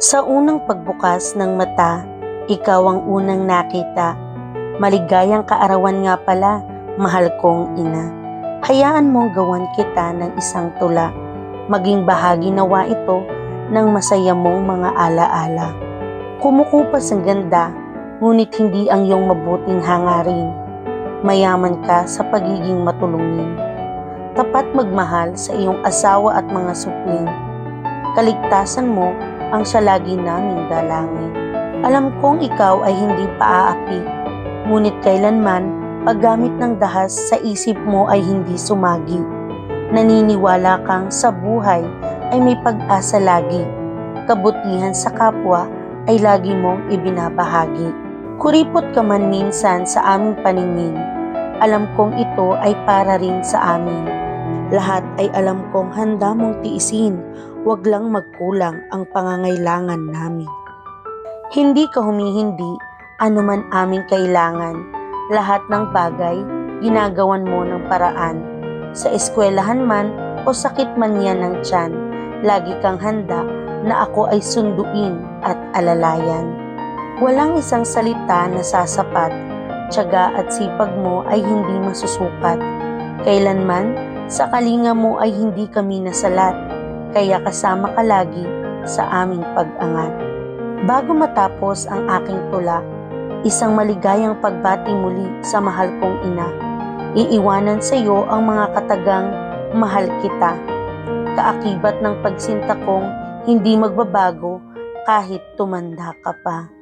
Sa unang pagbukas ng mata, ikaw ang unang nakita. Maligayang kaarawan nga pala, mahal kong ina. Hayaan mong gawan kita ng isang tula. Maging bahagi nawa ito ng masaya mong mga alaala. Kumukupas ang ganda, ngunit hindi ang iyong mabuting hangarin. Mayaman ka sa pagiging matulungin. Tapat magmahal sa iyong asawa at mga supling. Kaligtasan mo ang siya lagi naming dalangin. Alam kong ikaw ay hindi paaapi, ngunit kailanman paggamit ng dahas sa isip mo ay hindi sumagi. Naniniwala kang sa buhay ay may pag-asa lagi. Kabutihan sa kapwa ay lagi mong ibinabahagi. Kuripot ka man minsan sa aming paningin. Alam kong ito ay para rin sa amin. Lahat ay alam kong handa mong tiisin wag lang magkulang ang pangangailangan namin. Hindi ka humihindi, anuman aming kailangan. Lahat ng bagay, ginagawan mo ng paraan. Sa eskwelahan man o sakit man yan ng tiyan, lagi kang handa na ako ay sunduin at alalayan. Walang isang salita na sasapat, tiyaga at sipag mo ay hindi masusukat. Kailanman, sa kalinga mo ay hindi kami nasalat kaya kasama ka lagi sa aming pag-angat. Bago matapos ang aking tula, isang maligayang pagbati muli sa mahal kong ina. Iiwanan sa iyo ang mga katagang mahal kita. Kaakibat ng pagsinta kong hindi magbabago kahit tumanda ka pa.